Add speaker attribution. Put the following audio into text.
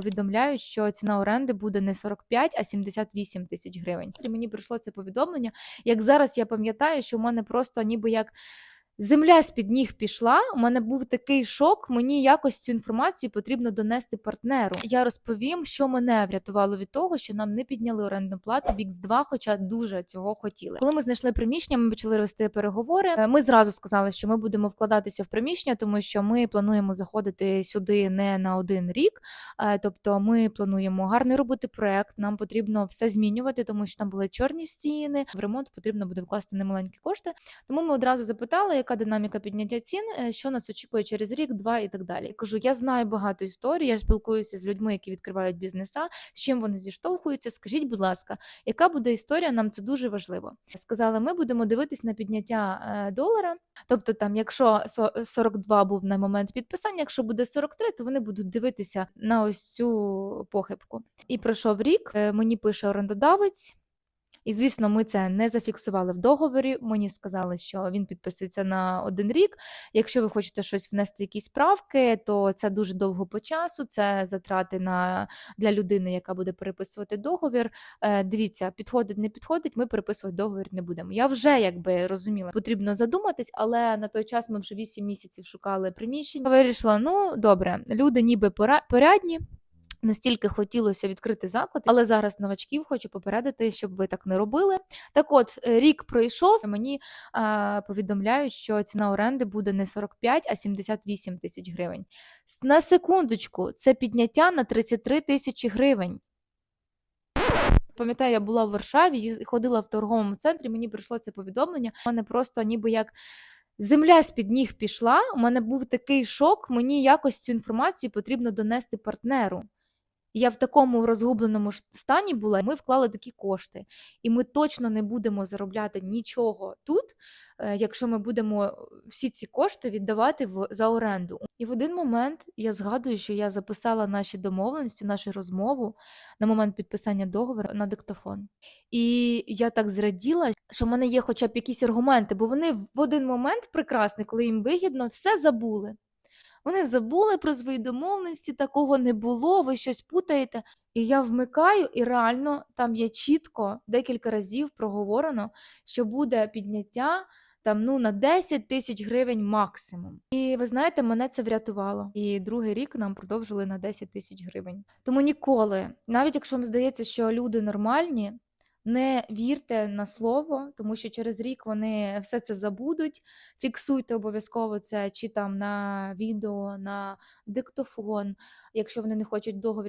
Speaker 1: повідомляють, що ціна оренди буде не 45, а 78 тисяч гривень. І мені прийшло це повідомлення. Як зараз я пам'ятаю, що в мене просто ніби як. Земля з-під ніг пішла. У мене був такий шок. Мені якось цю інформацію потрібно донести партнеру. Я розповім, що мене врятувало від того, що нам не підняли орендну плату в X2, хоча дуже цього хотіли. Коли ми знайшли приміщення, ми почали вести переговори. е, Ми зразу сказали, що ми будемо вкладатися в приміщення, тому що ми плануємо заходити сюди не на один рік. Е, Тобто, ми плануємо гарний робити проект. Нам потрібно все змінювати, тому що там були чорні стіни. В ремонт потрібно буде вкласти немаленькі кошти. Тому ми одразу запитали, яка динаміка підняття цін, е, що нас очікує через рік, два і так далі. Я кажу, я знаю багато історій. Я спілкуюся з людьми, які відкривають бізнеса. З чим вони зіштовхуються? Скажіть, будь ласка, яка буде історія? Нам це дуже важливо. Сказали, ми будемо дивитись на підняття е, долара. Тобто, там, якщо со- 42 був на момент підписання, якщо буде 43, то вони будуть дивитися на ось цю похибку. І пройшов рік. е, Мені пише орендодавець. І звісно, ми це не зафіксували в договорі. Мені сказали, що він підписується на один рік. Якщо ви хочете щось внести, якісь правки, то це дуже довго по часу. Це затрати на для людини, яка буде переписувати договір. Е, дивіться, підходить, не підходить. Ми переписувати договір не будемо. Я вже якби розуміла, потрібно задуматись, але на той час ми вже 8 місяців шукали приміщення. Вирішила, ну добре, люди ніби порядні. Настільки хотілося відкрити заклад, але зараз новачків хочу попередити, щоб ви так не робили. Так от, е, рік пройшов, мені а, повідомляють, що ціна оренди буде не 45, а 78 тисяч гривень. На секундочку, це підняття на 33 тисячі гривень. Пам'ятаю, я була в Варшаві, ходила в торговому центрі, мені прийшло це повідомлення. У мене просто ніби як земля з-під ніг пішла. У мене був такий шок. Мені якось цю інформацію потрібно донести партнеру. Я в такому розгубленому стані була. Ми вклали такі кошти, і ми точно не будемо заробляти нічого тут, е, якщо ми будемо е, всі ці кошти віддавати в за оренду. І в один момент я згадую, що я записала наші домовленості, нашу розмову на момент підписання договору на диктофон. І я так зраділа, що в мене є хоча б якісь аргументи, бо вони в один момент прекрасний, коли їм вигідно, все забули. Вони забули про свої домовленості, такого не було, ви щось путаєте. І я вмикаю, і реально там є чітко декілька разів проговорено, що буде підняття там ну на 10 тисяч гривень максимум. І ви знаєте, мене це врятувало. І другий рік нам продовжили на 10 тисяч гривень. Тому ніколи, навіть якщо вам здається, що люди нормальні. Не вірте на слово, тому що через рік вони все це забудуть. Фіксуйте обов'язково це чи там на відео, на диктофон, якщо вони не хочуть договір.